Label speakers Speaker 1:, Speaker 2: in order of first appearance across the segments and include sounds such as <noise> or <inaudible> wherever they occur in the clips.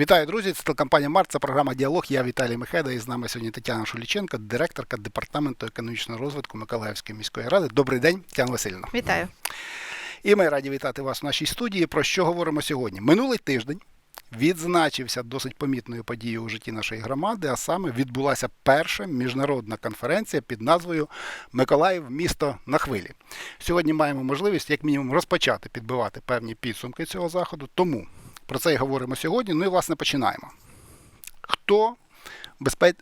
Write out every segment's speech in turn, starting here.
Speaker 1: Вітаю, друзі! Це телекомпанія Март, це програма Діалог. Я Віталій Мехеда і з нами сьогодні Тетяна Шуліченко, директорка департаменту економічного розвитку Миколаївської міської ради. Добрий день, Тетяна Васильівна.
Speaker 2: Вітаю.
Speaker 1: І ми раді вітати вас в нашій студії. Про що говоримо сьогодні? Минулий тиждень відзначився досить помітною подією у житті нашої громади, а саме відбулася перша міжнародна конференція під назвою Миколаїв місто на хвилі. Сьогодні маємо можливість, як мінімум, розпочати підбивати певні підсумки цього заходу. Тому про це і говоримо сьогодні. Ну і власне починаємо. Хто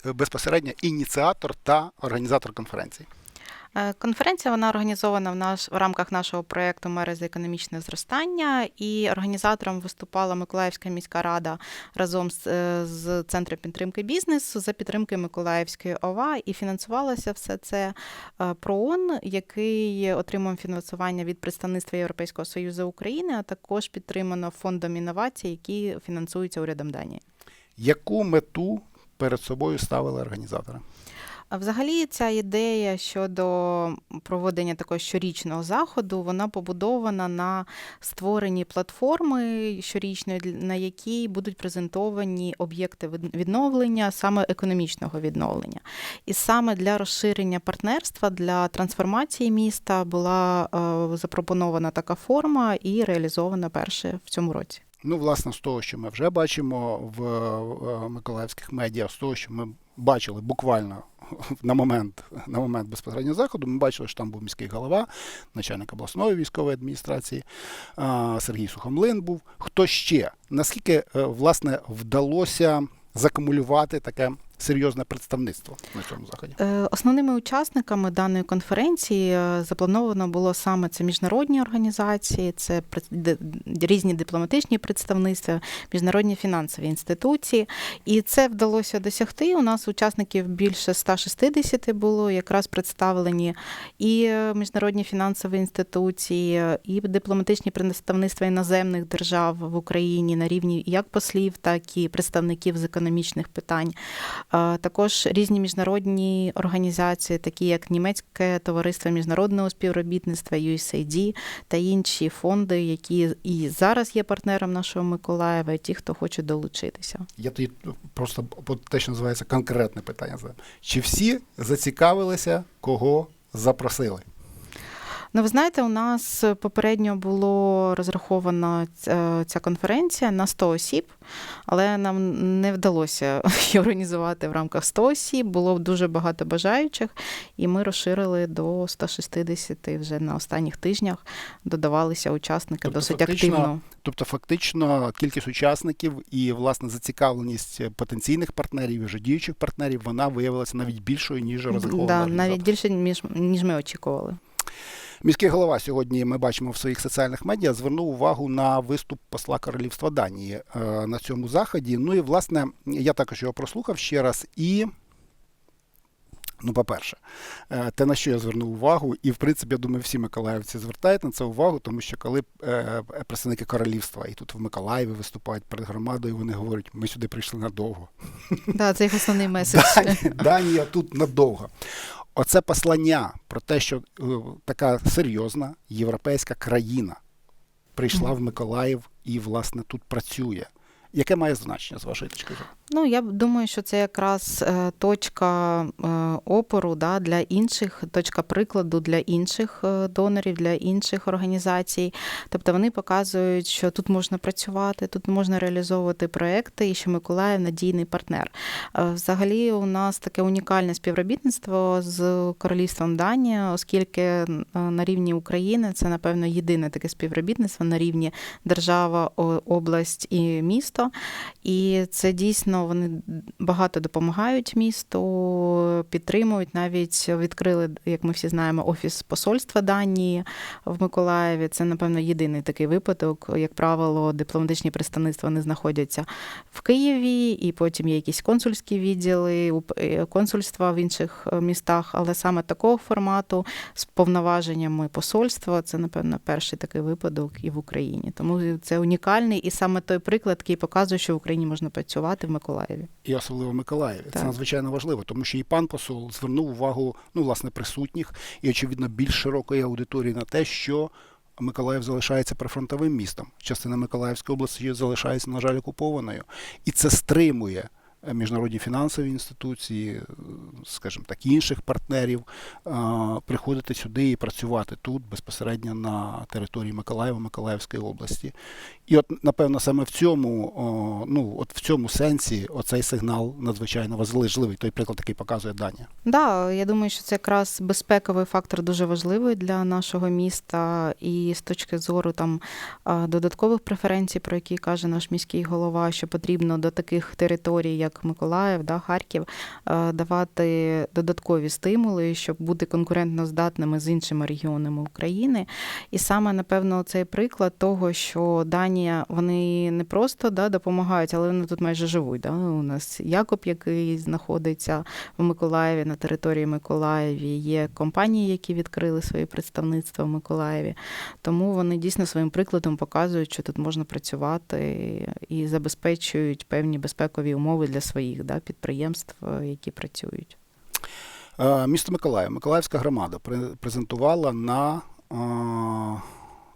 Speaker 1: безпосередньо ініціатор та організатор конференції?
Speaker 2: Е, Конференція вона організована в наш в рамках нашого проєкту Мери за економічне зростання, і організатором виступала Миколаївська міська рада разом з, е, з центром підтримки бізнесу за підтримки Миколаївської ОВА. І фінансувалося все це е, ПРООН, який отримав фінансування від представництва Європейського союзу України, а також підтримано фондом інновацій, які фінансуються урядом Данії.
Speaker 1: Яку мету перед собою ставили організатори?
Speaker 2: А Взагалі, ця ідея щодо проведення такого щорічного заходу, вона побудована на створенні платформи щорічної, на якій будуть презентовані об'єкти від- відновлення, саме економічного відновлення. І саме для розширення партнерства, для трансформації міста була е, запропонована така форма і реалізована перше в цьому році.
Speaker 1: Ну, власне, з того, що ми вже бачимо в е, миколаївських медіа, з того, що ми бачили буквально <laughs> на момент, на момент безпосередньо заходу, ми бачили, що там був міський голова, начальник обласної військової адміністрації, Сергій Сухомлин був. Хто ще? Наскільки е, власне вдалося закумулювати таке серйозне представництво на цьому заході?
Speaker 2: Е, Основними учасниками даної конференції е, заплановано було саме це міжнародні організації, це різні дипломатичні представництва, міжнародні фінансові інституції. І це вдалося досягти. У нас учасників більше 160 було, якраз представлені і е, міжнародні фінансові інституції, і дипломатичні представництва іноземних держав в Україні на рівні як послів, так і представників з економічних питань. Також різні міжнародні організації, такі як Німецьке товариство міжнародного співробітництва, USAID та інші фонди, які і зараз є партнером нашого Миколаєва, і ті, хто хоче долучитися.
Speaker 1: Я тоді просто те, що називається конкретне питання. Чи всі зацікавилися, кого запросили?
Speaker 2: Ну, ви знаєте, у нас попередньо було розрахована ця, ця конференція на 100 осіб, але нам не вдалося <laughs> її організувати в рамках 100 осіб. Було дуже багато бажаючих, і ми розширили до 160 вже на останніх тижнях. Додавалися учасники
Speaker 1: Тобто
Speaker 2: досить
Speaker 1: фактично
Speaker 2: активно.
Speaker 1: Тобто, фактично, кількість учасників і власне зацікавленість потенційних партнерів і вже діючих партнерів вона виявилася навіть більшою ніж розраховували.
Speaker 2: Да, навіть більше ніж, ніж ми очікували.
Speaker 1: Міський голова сьогодні ми бачимо в своїх соціальних медіа звернув увагу на виступ посла королівства Данії е, на цьому заході. Ну і власне я також його прослухав ще раз і. Ну, по-перше, е, те, на що я звернув увагу, і в принципі, я думаю, всі миколаївці звертають на це увагу, тому що коли е, представники королівства і тут в Миколаєві виступають перед громадою, вони говорять, ми сюди прийшли надовго.
Speaker 2: Да, це їх основний меседж. <laughs>
Speaker 1: Данія тут надовго. Оце послання про те, що е, така серйозна європейська країна прийшла в Миколаїв і, власне, тут працює. Яке має значення з вашої точки зору?
Speaker 2: Ну, я думаю, що це якраз е, точка е, опору да, для інших, точка прикладу для інших е, донорів, для інших організацій. Тобто вони показують, що тут можна працювати, тут можна реалізовувати проекти, і що Миколаїв надійний партнер. Взагалі, у нас таке унікальне співробітництво з королівством Данія, оскільки на рівні України це, напевно, єдине таке співробітництво на рівні держава, область і місто. І це дійсно вони багато допомагають місту, підтримують. Навіть відкрили, як ми всі знаємо, офіс посольства Данії в Миколаєві. Це, напевно, єдиний такий випадок. Як правило, дипломатичні представництва не знаходяться в Києві, і потім є якісь консульські відділи, е, консульства в інших е, містах. Але саме такого формату з повноваженнями посольства це, напевно, перший такий випадок і в Україні. Тому це унікальний і саме той приклад, який показує, що в Україні можна працювати в Миколаєві.
Speaker 1: І особливо в Миколаєві. Це надзвичайно важливо, тому що і пан посол звернув увагу, ну, власне, присутніх і, очевидно, більш широкої аудиторії на те, що Миколаїв залишається прифронтовим містом. Частина Миколаївської області залишається, на жаль, окупованою. І це стримує міжнародні фінансові інституції, е, скажімо так, інших партнерів е, приходити сюди і працювати тут безпосередньо на території Миколаєва, Миколаївської області. І от, напевно, саме в цьому, ну, от в цьому сенсі оцей сигнал надзвичайно важливий. Той приклад, який показує Данія.
Speaker 2: Да, я думаю, що це якраз безпековий фактор дуже важливий для нашого міста, і з точки зору там додаткових преференцій, про які каже наш міський голова, що потрібно до таких територій, як Миколаїв, да, Харків, давати додаткові стимули, щоб бути конкурентно здатними з іншими регіонами України. І саме напевно цей приклад того, що Данія вони не просто да, допомагають, але вони тут майже живуть. Да? У нас Якоб, який знаходиться в Миколаєві на території Миколаєві. Є компанії, які відкрили свої представництва в Миколаєві. Тому вони дійсно своїм прикладом показують, що тут можна працювати і забезпечують певні безпекові умови для своїх да, підприємств, які працюють.
Speaker 1: Е, Місто Миколаїв, Миколаївська громада презентувала на е,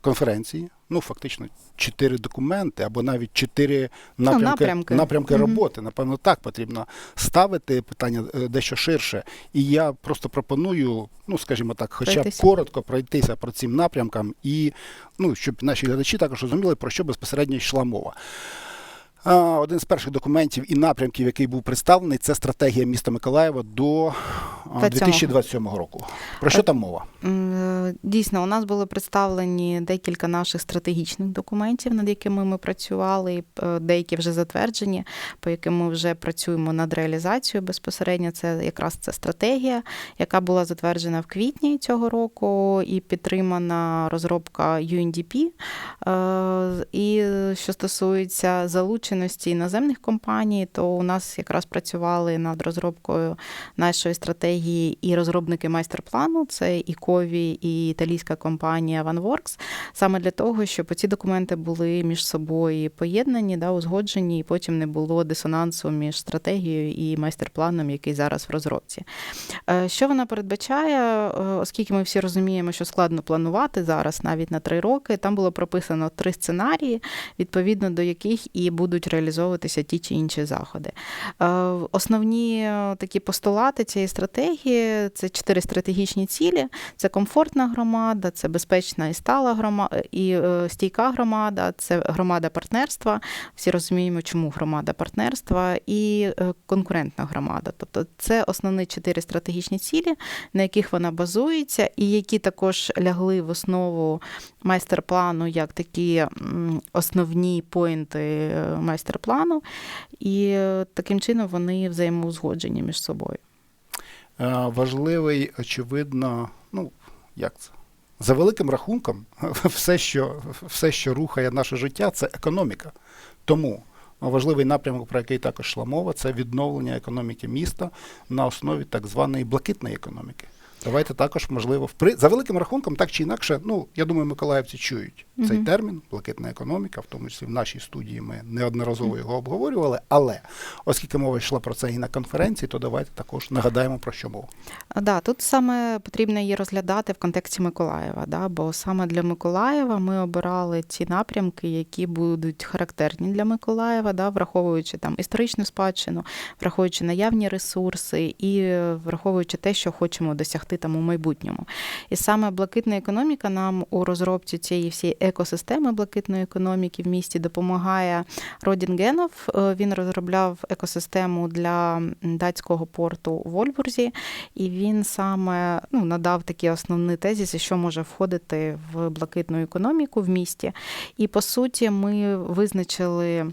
Speaker 1: конференції, ну фактично, чотири документи або навіть чотири напрямки,
Speaker 2: напрямки.
Speaker 1: напрямки
Speaker 2: Мгм.
Speaker 1: роботи. Напевно, так потрібно ставити питання е, дещо ширше. І я просто пропоную, ну скажімо так, хоча б
Speaker 2: Пройтися.
Speaker 1: коротко пройтися про цим напрямкам, і ну, щоб наші глядачі також розуміли, про що безпосередньо йшла мова. Один з перших документів і напрямків, який був представлений, це стратегія міста Миколаєва до а,
Speaker 2: 27-го.
Speaker 1: 2027 року. Про що там мова?
Speaker 2: Е, Дійсно, у нас були представлені декілька наших стратегічних документів, над якими ми працювали, е, деякі вже затверджені, по яким ми вже працюємо над реалізацією безпосередньо. Це якраз ця стратегія, яка була затверджена в квітні цього року, і підтримана розробка UNDP. Е, І що стосується залученості іноземних компаній, то у нас якраз працювали над розробкою нашої стратегії і розробники майстер-плану, це і Кові, і італійська компанія OneWorks, саме для того, щоб ці документи були між собою поєднані, да, узгоджені, і потім не було дисонансу між стратегією і майстер-планом, який зараз в розробці. Е, Що вона передбачає, Е, оскільки ми всі розуміємо, що складно планувати зараз навіть на три роки, там було прописано три сценарії, відповідно до яких і будуть реалізовуватися ті чи інші заходи. Е, Основні такі постулати цієї стратегії це чотири стратегічні цілі: це комфортна громада, це безпечна і стала громада і е, стійка громада, це громада партнерства. Всі розуміємо, чому громада партнерства, і е, конкурентна громада. Тобто це основні чотири стратегічні цілі, на яких вона базується, і які також лягли в основу майстер-плану як такі основні поінти е, майстер-плану, і таким чином вони взаємоузгоджені між собою.
Speaker 1: Е, Важливий, очевидно, ну як це? За великим рахунком, <laughs> все, що, все, що рухає наше життя, це економіка. Тому важливий напрямок, про який також йшла мова, це відновлення економіки міста на основі так званої блакитної економіки. Давайте також, можливо, впри... за великим рахунком, так чи інакше, ну я думаю, миколаївці чують цей термін, блакитна економіка, в тому числі в нашій студії ми неодноразово його обговорювали. Але оскільки мова йшла про це і на конференції, то давайте також нагадаємо про що мова.
Speaker 2: Да, тут саме потрібно її розглядати в контексті Миколаєва, да, бо саме для Миколаєва ми обирали ті напрямки, які будуть характерні для Миколаєва, да, враховуючи там історичну спадщину, враховуючи наявні ресурси і враховуючи те, що хочемо досягти там у майбутньому. І саме блакитна економіка нам у розробці цієї всієї екосистеми блакитної економіки в місті допомагає Родін Генов. Е, Він розробляв екосистему для датського порту в Ольбурзі, і він саме ну, надав такі основні тезиси, що може входити в блакитну економіку в місті. І по суті, ми визначили.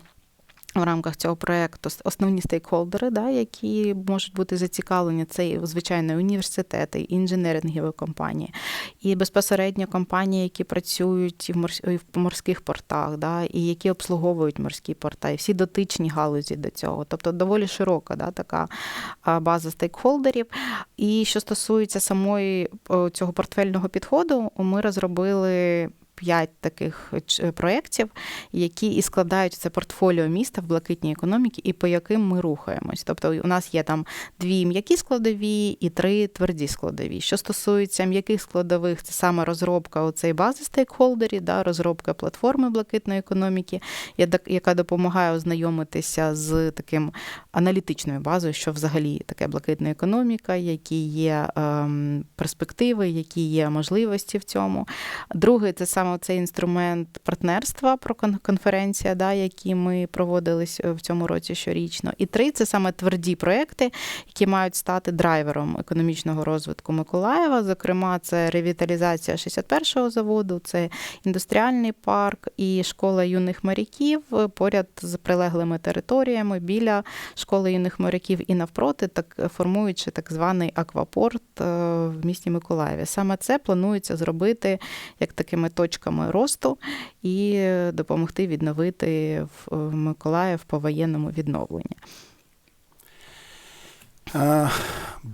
Speaker 2: В рамках цього проекту основні стейкхолдери, да, які можуть бути зацікавлені, це звичайно університети, інженерингові компанії, і безпосередньо компанії, які працюють і в, морських портах, да, і які обслуговують морські порта, і всі дотичні галузі до цього. Тобто доволі широка да, така база стейкхолдерів. І що стосується самої цього портфельного підходу, ми розробили 5 таких проєктів, які і складають це портфоліо міста в блакитній економіці, і по яким ми рухаємось. Тобто у нас є там дві м'які складові і три тверді складові. Що стосується м'яких складових, це саме розробка оцей бази стейкхолдерів, да, розробка платформи блакитної економіки, яка допомагає ознайомитися з таким аналітичною базою, що взагалі таке блакитна економіка, які є ем, перспективи, які є можливості в цьому. Другий це саме цей інструмент партнерства про конференція, да, які ми проводили с- в цьому році щорічно. І три це саме тверді проекти, які мають стати драйвером економічного розвитку Миколаєва. Зокрема, це ревіталізація 61-го заводу, це індустріальний парк і школа юних моряків е, поряд з прилеглими територіями біля школи юних моряків і навпроти, так формуючи так званий аквапорт е, в місті Миколаєві. Саме це планується зробити як такими точками росту і допомогти відновити в- Миколаїв по воєнному відновленню.
Speaker 1: Е,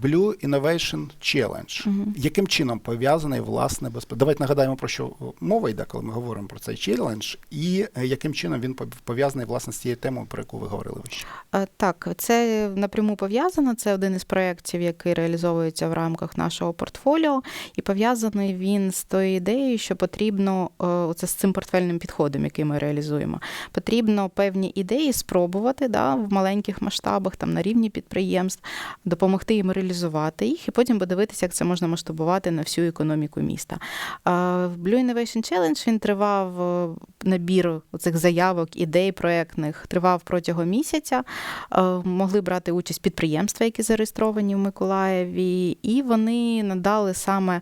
Speaker 1: Blue Innovation Challenge.
Speaker 2: Мгм.
Speaker 1: Яким чином пов'язаний власне безпека? Давайте нагадаємо про що мова йде, коли ми говоримо про цей челендж, і е, яким чином він пов- пов'язаний власне з тією темою, про яку ви говорили вище.
Speaker 2: Е, Так, це напряму пов'язано. Це один із проєктів, який реалізовується в рамках нашого портфоліо, і пов'язаний він з тою ідеєю, що потрібно е, оце з цим портфельним підходом, який ми реалізуємо. Потрібно певні ідеї спробувати да, в маленьких масштабах, там на рівні підприємств, допомогти їм реалізувати їх, і потім подивитися, як це можна масштабувати на всю економіку міста. Blue Innovation Challenge він тривав е, набір цих заявок, ідей проектних, тривав протягом місяця. Е, Могли брати участь підприємства, які зареєстровані в Миколаєві, і вони надали саме.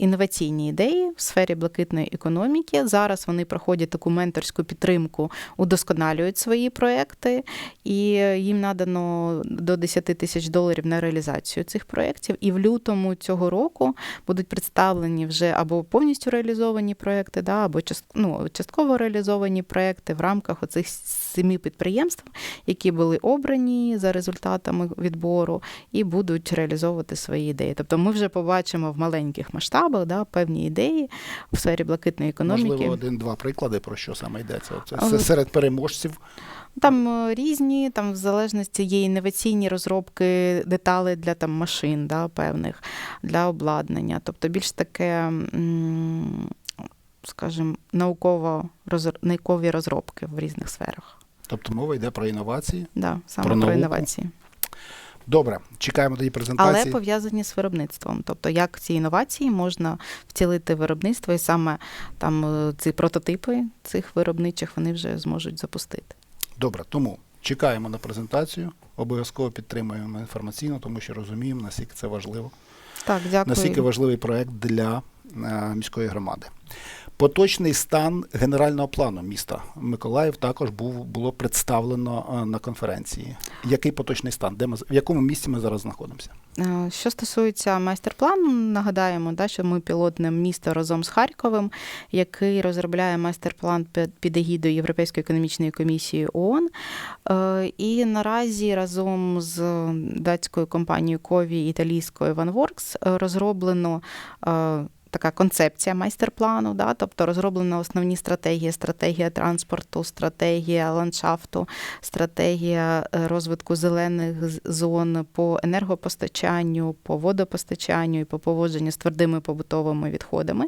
Speaker 2: Інноваційні ідеї в сфері блакитної економіки. Зараз вони проходять таку менторську підтримку, удосконалюють свої проекти, і їм надано до 10 тисяч доларів на реалізацію цих проєктів. І в лютому цього року будуть представлені вже або повністю реалізовані проекти, да, або ну, частково реалізовані проекти в рамках оцих семи підприємств, які були обрані за результатами відбору, і будуть реалізовувати свої ідеї. Тобто ми вже побачимо в маленьких масштабах да, певні ідеї в сфері блакитної економіки.
Speaker 1: Можливо, один-два приклади, про що саме йдеться. Це серед переможців.
Speaker 2: Там е, різні, там в залежності є інноваційні розробки деталей для там машин, да, певних для обладнання. Тобто більш таке, скажімо, науково наукові розробки в різних сферах.
Speaker 1: Тобто мова йде про інновації.
Speaker 2: Да, саме
Speaker 1: Про
Speaker 2: про, інновації.
Speaker 1: Добре, чекаємо тоді
Speaker 2: Але пов'язані з виробництвом. Тобто, як ці інновації можна втілити в виробництво, і саме там е, ці прототипи цих виробничих вони вже зможуть запустити.
Speaker 1: Добре, тому чекаємо на презентацію. Обов'язково підтримуємо інформаційно, тому що розуміємо, наскільки це важливо.
Speaker 2: Так, дякую.
Speaker 1: Наскільки важливий проект для е, міської громади. Поточний стан генерального плану міста Миколаїв також був було представлено е, на конференції. Який поточний стан? Де ми в якому місці ми зараз знаходимося?
Speaker 2: Е, Що стосується майстер-плану, нагадаємо, да, що ми пілотне місто разом з Харковим, який розробляє майстер-план під- егідою Європейської економічної комісії ООН. Е, І наразі разом з датською компанією Кові італійською е, розроблено. Така концепція майстер-плану, да, тобто розроблено основні стратегії: стратегія транспорту, стратегія ландшафту, стратегія е, розвитку зелених зон по енергопостачанню, по водопостачанню і по поводженню з твердими побутовими відходами.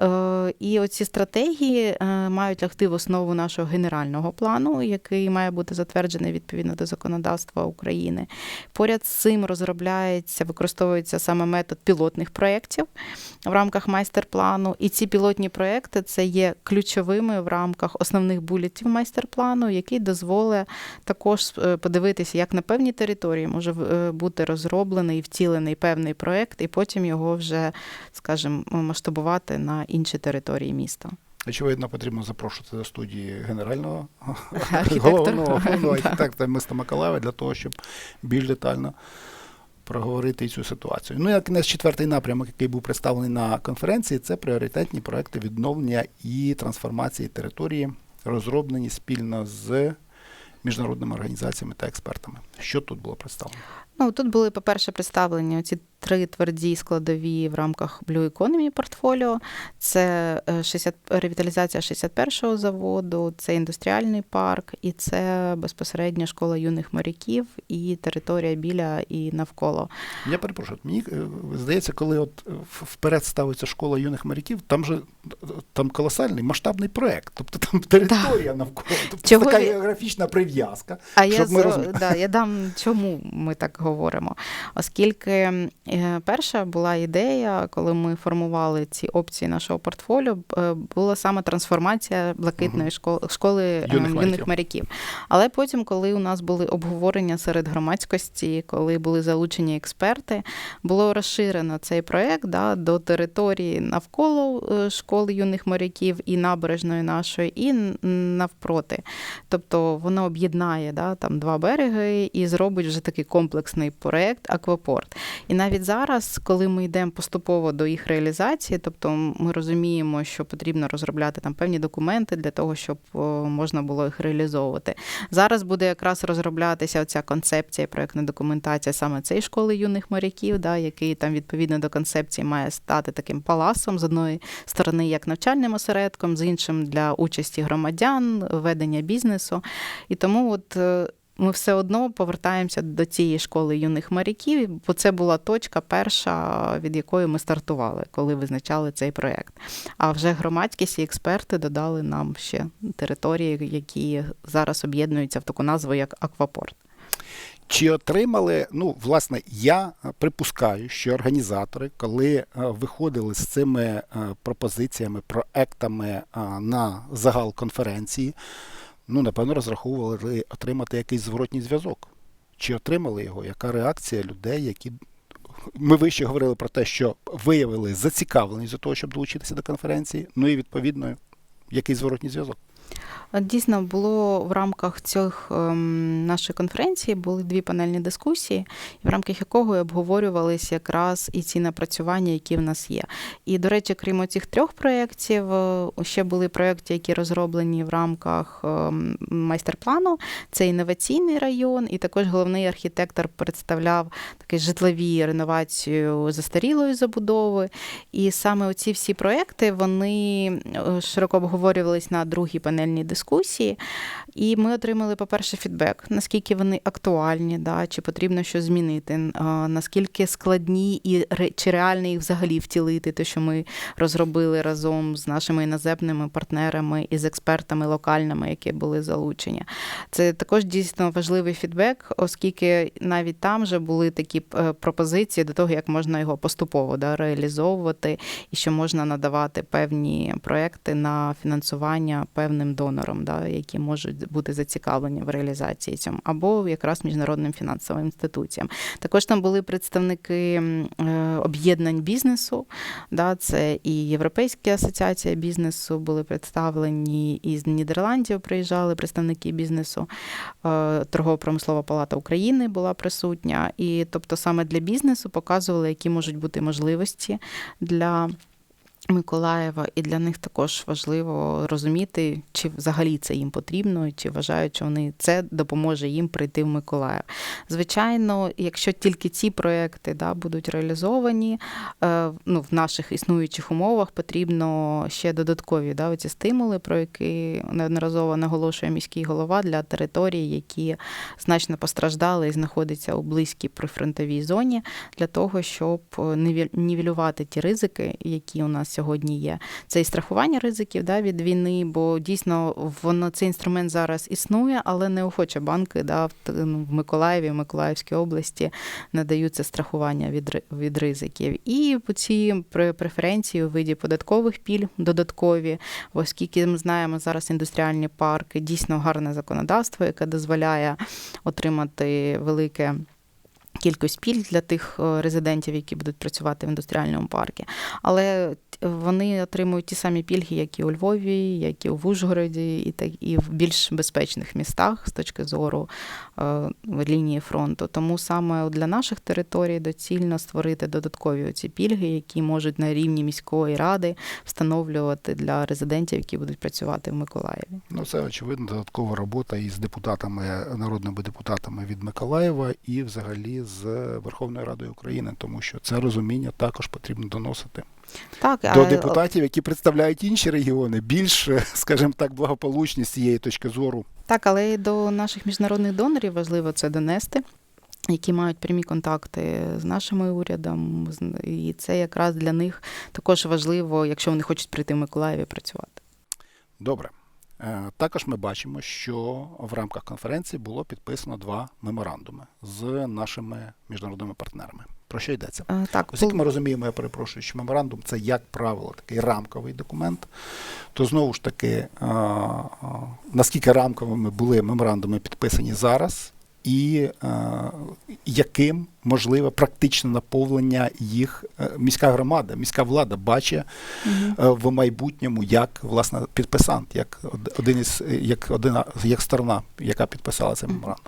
Speaker 2: Е, І оці стратегії е, мають лягти в основу нашого генерального плану, який має бути затверджений відповідно до законодавства України. Поряд з цим розробляється, використовується саме метод пілотних проєктів рамках майстер-плану. І ці пілотні проєкти це є ключовими в рамках основних булетів майстер-плану, який дозволить також е, подивитися, як на певній території може е, бути розроблений і втілений певний проєкт, і потім його вже, скажімо, масштабувати на інші території міста.
Speaker 1: Очевидно, потрібно запрошувати до студії генерального головного <laughs> архітектора міста Миколаєва для того, щоб більш детально проговорити цю ситуацію. Ну, як не четвертий напрямок, який був представлений на конференції, це пріоритетні проекти відновлення і трансформації території, розроблені спільно з міжнародними організаціями та експертами. Що тут було представлено?
Speaker 2: Ну, тут були, по-перше, представлені ці три тверді складові в рамках Blue Economy портфоліо. Це е, 60, ревіталізація 61-го заводу, це індустріальний парк, і це безпосередньо школа юних моряків і територія біля і навколо.
Speaker 1: Я перепрошую, мені е, здається, коли от е, вперед ставиться школа юних моряків, там же е, там колосальний масштабний проект. Тобто там територія навколо. Тобто
Speaker 2: Чого
Speaker 1: така географічна прив'язка.
Speaker 2: А я,
Speaker 1: Щоб ми
Speaker 2: з- да, я дам, чому ми так говоримо. Оскільки е, перша була ідея, коли ми формували ці опції нашого портфоліо, е, була саме трансформація блакитної школи, школи е,
Speaker 1: Юних
Speaker 2: юних,
Speaker 1: моряків.
Speaker 2: моряків. Але потім, коли у нас були обговорення серед громадськості, коли були залучені експерти, було розширено цей проект да, до території навколо е, школи юних моряків і набережної нашої, і навпроти. Тобто воно об'єднає да, там два береги і зробить вже такий комплексний проект Аквапорт. І навіть зараз, коли ми йдемо поступово до їх реалізації, тобто ми розуміємо, що потрібно розробляти там певні документи для того, щоб можна було їх реалізовувати. Зараз буде якраз розроблятися оця концепція, проектна документація саме цієї школи юних моряків, да, який там відповідно до концепції має стати таким паласом з одної сторони, як навчальним осередком, з іншим для участі громадян, ведення бізнесу. І тому от. Ми все одно повертаємося до цієї школи юних моряків, бо це була точка перша, від якої ми стартували, коли визначали цей проєкт. А вже громадськість і експерти додали нам ще території, які зараз об'єднуються в таку назву, як Аквапорт.
Speaker 1: Чи отримали, ну, власне, я припускаю, що організатори, коли е, виходили з цими е, пропозиціями, проектами е, на загал конференції, ну, напевно, розраховували отримати якийсь зворотній зв'язок. Чи отримали його? Яка реакція людей, які. Ми вище говорили про те, що виявили зацікавленість до того, щоб долучитися до конференції, ну і відповідно, який зворотній зв'язок.
Speaker 2: Дійсно, було в рамках цих ем, нашої конференції були дві панельні дискусії, в рамках якого обговорювалися якраз і ці напрацювання, які в нас є. І, до речі, крім цих трьох проєктів, е, ще були проєкти, які розроблені в рамках ем, майстер-плану. Це інноваційний район, і також головний архітектор представляв такі житлові реновацію застарілої забудови. І саме оці всі проекти вони е, широко обговорювались на другій панельній дискусії. І ми отримали, по-перше, фідбек, наскільки вони актуальні, да, чи потрібно щось змінити, наскільки складні і чи реально їх взагалі втілити, те, що ми розробили разом з нашими іноземними партнерами і з експертами локальними, які були залучені. Це також дійсно важливий фідбек, оскільки навіть там вже були такі е, пропозиції до того, як можна його поступово да, реалізовувати, і що можна надавати певні проекти на фінансування певним донорам, да, які можуть бути зацікавлені в реалізації цьому, або якраз міжнародним фінансовим інституціям. Також там були представники е, об'єднань бізнесу, да, це і Європейська асоціація бізнесу були представлені, і з Нідерландів приїжджали представники бізнесу. Е, Торгово-промислова палата України була присутня. І тобто саме для бізнесу показували, які можуть бути можливості для. Миколаєва, і для них також важливо розуміти, чи взагалі це їм потрібно, чи вважають, що вони це допоможе їм прийти в Миколаїв. Звичайно, якщо тільки ці проекти да, будуть реалізовані, е, ну, в наших існуючих умовах потрібно ще додаткові да, ці стимули, про які неодноразово наголошує міський голова для територій, які значно постраждали і знаходяться у близькій прифронтовій зоні, для того, щоб нівелювати ті ризики, які у нас сьогодні є. Це і страхування ризиків да, від війни, бо дійсно воно цей інструмент зараз існує, але неохоче банки да, в, ну, в Миколаєві, в Миколаївській області надають це страхування від, від ризиків. І ці пре- преференції у виді податкових пільг додаткові, оскільки ми знаємо зараз індустріальні парки, дійсно гарне законодавство, яке дозволяє отримати велике. Кількість пільг для тих е, резидентів, які будуть працювати в індустріальному парку. Але вони отримують ті самі пільги, як і у Львові, як і у Вужгороді, і так і в більш безпечних містах з точки зору лінії фронту. Тому саме для наших територій доцільно створити додаткові ці пільги, які можуть на рівні міської ради встановлювати для резидентів, які будуть працювати в Миколаєві.
Speaker 1: Ну, це очевидно додаткова робота із депутатами, народними депутатами від Миколаєва і взагалі з Верховною Радою України, тому що це розуміння також потрібно доносити
Speaker 2: Так,
Speaker 1: до депутатів, які представляють інші регіони, більш, <laughs> скажімо так, благополучні з цієї точки зору.
Speaker 2: Так, але і до наших міжнародних донорів важливо це донести, які мають прямі контакти з нашим урядом. І це якраз для них також важливо, якщо вони хочуть прийти в Миколаїв і працювати.
Speaker 1: Добре. Е, Також ми бачимо, що в рамках конференції було підписано два меморандуми з нашими міжнародними партнерами. Про що йдеться?
Speaker 2: А, Так,
Speaker 1: Оскільки ми розуміємо, я перепрошую, що меморандум це, як правило, такий рамковий документ, то знову ж таки, а, а, наскільки рамковими були меморандуми підписані зараз, і а, яким можливе практичне наповнення їх е, міська громада, міська влада бачить е, в майбутньому як власне підписант, як од- один із як одна як сторона, яка підписала цей меморандум.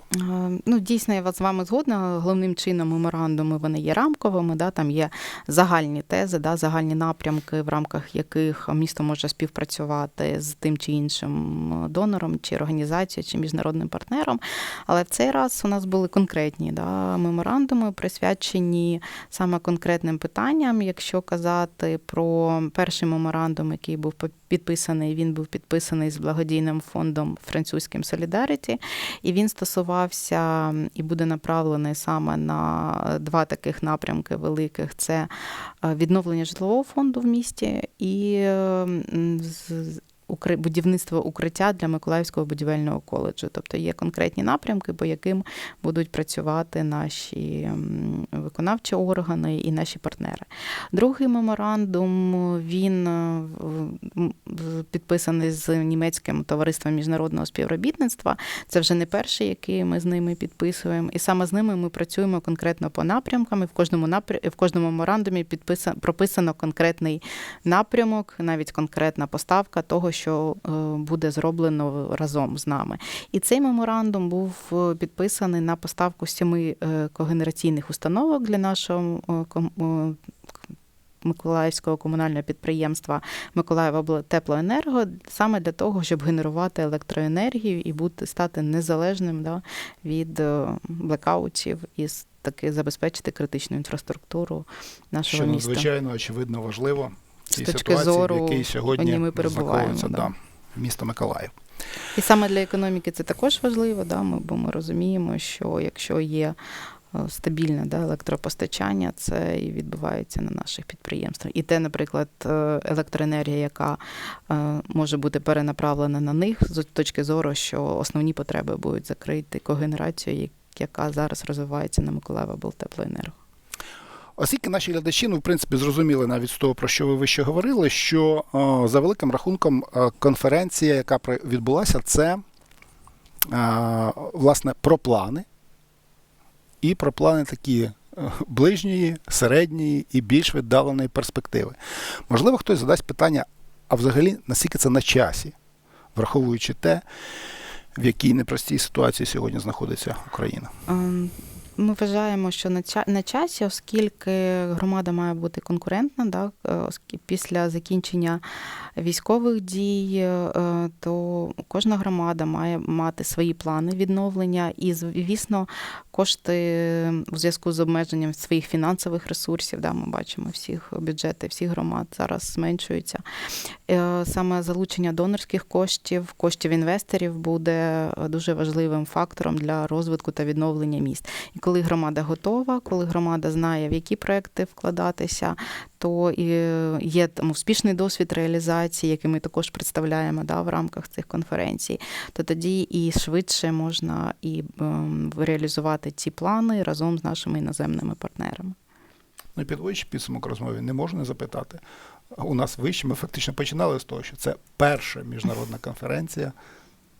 Speaker 2: Е, Ну, дійсно, я вас з вами згодна. Головним чином меморандуми вони є рамковими. Да, там є загальні тези, да, загальні напрямки, в рамках яких місто може співпрацювати з тим чи іншим донором, чи організацією, чи міжнародним партнером. Але в цей раз у нас були конкретні да, меморандуми, присвячені саме конкретним питанням. Якщо казати про перший меморандум, який був підписаний, він був підписаний з благодійним фондом французьким Solidarity, і він стосувався і буде направлений саме на два таких напрямки великих: це е, відновлення житлового фонду в місті і будівництво укриття для Миколаївського будівельного коледжу. Тобто є конкретні напрямки, по яким будуть працювати наші виконавчі органи і наші партнери. Другий меморандум він е, підписаний з німецьким товариством міжнародного співробітництва. Це вже не перший, який ми з ними підписуємо. І саме з ними ми працюємо конкретно по напрямкам. І в кожному напря... в кожному меморандумі підписано прописано конкретний напрямок, навіть конкретна поставка того, що е, буде зроблено разом з нами. І цей меморандум був е, підписаний на поставку сіми е, когенераційних установок для нашого Миколаївського комунального підприємства Миколаївобленерго саме для того, щоб генерувати електроенергію і бути стати незалежним да, від блекаутів і таки забезпечити критичну інфраструктуру нашого
Speaker 1: Що
Speaker 2: міста.
Speaker 1: надзвичайно очевидно важливо
Speaker 2: З точки
Speaker 1: ситуації,
Speaker 2: зору,
Speaker 1: в якій сьогодні
Speaker 2: ми перебуваємо, да.
Speaker 1: да, місто Миколаїв.
Speaker 2: І саме для економіки це також важливо, да, ми, бо ми розуміємо, що якщо є е, стабільне да, електропостачання, це і відбувається на наших підприємствах. І те, наприклад, е, електроенергія, яка е, може бути перенаправлена на них з точки зору, що основні потреби будуть закриті когенерацією, яка зараз розвивається на Миколаєва Теплоенерго.
Speaker 1: Оскільки наші глядачі, ну, в принципі, зрозуміли навіть з того, про що ви вище говорили, що о, за великим рахунком е, конференція, яка відбулася, це е, власне про плани і про плани такі е, ближньої, середньої і більш віддаленої перспективи. Можливо, хтось задасть питання, а взагалі наскільки це на часі, враховуючи те, в якій непростій ситуації сьогодні знаходиться Україна.
Speaker 2: Ми вважаємо, що на часі, оскільки громада має бути конкурентна, да, е, після закінчення військових дій, е, то кожна громада має мати свої плани відновлення, і звісно, кошти у зв'язку з обмеженням своїх фінансових ресурсів. Да, ми бачимо всіх бюджети, всіх громад зараз зменшуються. Е, Саме залучення донорських коштів, коштів інвесторів буде дуже важливим фактором для розвитку та відновлення міст. Коли громада готова, коли громада знає, в які проекти вкладатися, то і е, є там успішний досвід реалізації, який ми також представляємо да, в рамках цих конференцій, то тоді і швидше можна і ем, реалізувати ці плани разом з нашими іноземними партнерами.
Speaker 1: Ну підводячи підсумок розмови, не можу не запитати. У нас вище ми фактично починали з того, що це перша міжнародна конференція,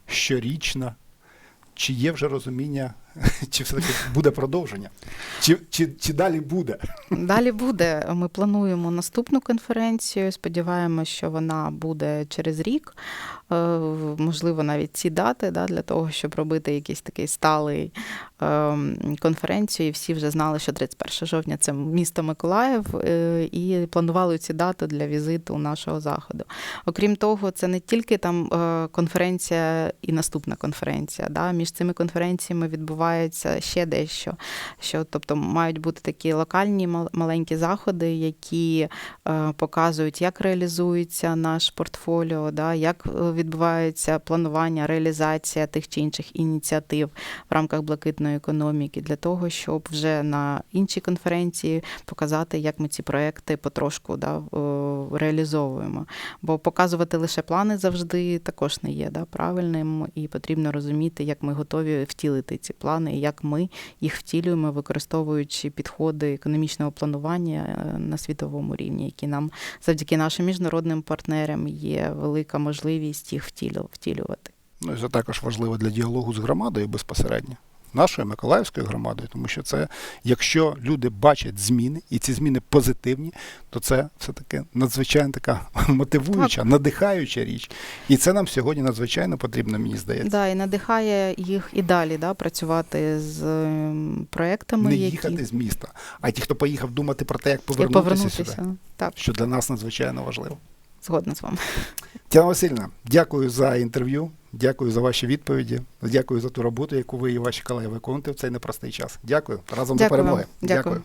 Speaker 1: щорічна. Чи є вже розуміння, <laughs> чи все-таки буде продовження? Чи, чи, чи далі буде? <laughs>
Speaker 2: Далі буде. Ми плануємо наступну конференцію. Сподіваємося, що вона буде через рік. Е, Можливо, навіть ці дати да, для того, щоб робити якийсь такий сталий е, конференцію. І всі вже знали, що 31 жовтня це місто Миколаїв, е, і планували ці дати для візиту нашого заходу. Окрім того, це не тільки там е, конференція і наступна конференція. Да. Між цими конференціями відбувається відбувається ще дещо. Що, тобто, мають бути такі локальні мал- маленькі заходи, які е, показують, як реалізується наш портфоліо, да, як е, відбувається планування, реалізація тих чи інших ініціатив в рамках блакитної економіки, для того, щоб вже на іншій конференції показати, як ми ці проекти потрошку да, е, реалізовуємо. Бо показувати лише плани завжди також не є да, правильним, і потрібно розуміти, як ми готові втілити ці плани, і як ми їх втілюємо, використовуючи підходи економічного планування е, на світовому рівні, які нам завдяки нашим міжнародним партнерам є велика можливість їх втілювати.
Speaker 1: Ну і це також важливо для діалогу з громадою безпосередньо. Нашою Миколаївською громадою, тому що це, якщо люди бачать зміни, і ці зміни позитивні, то це все-таки надзвичайно така <laughs> мотивуюча, надихаюча річ. І це нам сьогодні надзвичайно потрібно, мені здається.
Speaker 2: Да, і надихає їх і далі да, працювати з ем, проектами,
Speaker 1: Не
Speaker 2: які
Speaker 1: їхати з міста, а ті, хто поїхав думати про те, як
Speaker 2: як
Speaker 1: повернутися,
Speaker 2: повернутися.
Speaker 1: сюди,
Speaker 2: Так,
Speaker 1: що для нас надзвичайно важливо.
Speaker 2: Згодна з вами.
Speaker 1: Тетяна Васильівна, дякую за інтерв'ю, дякую за ваші відповіді, дякую за ту роботу, яку ви і ваші колеги виконуєте в цей непростий час. Дякую. Разом до
Speaker 2: Дякую вам.
Speaker 1: перемоги.
Speaker 2: Дякую.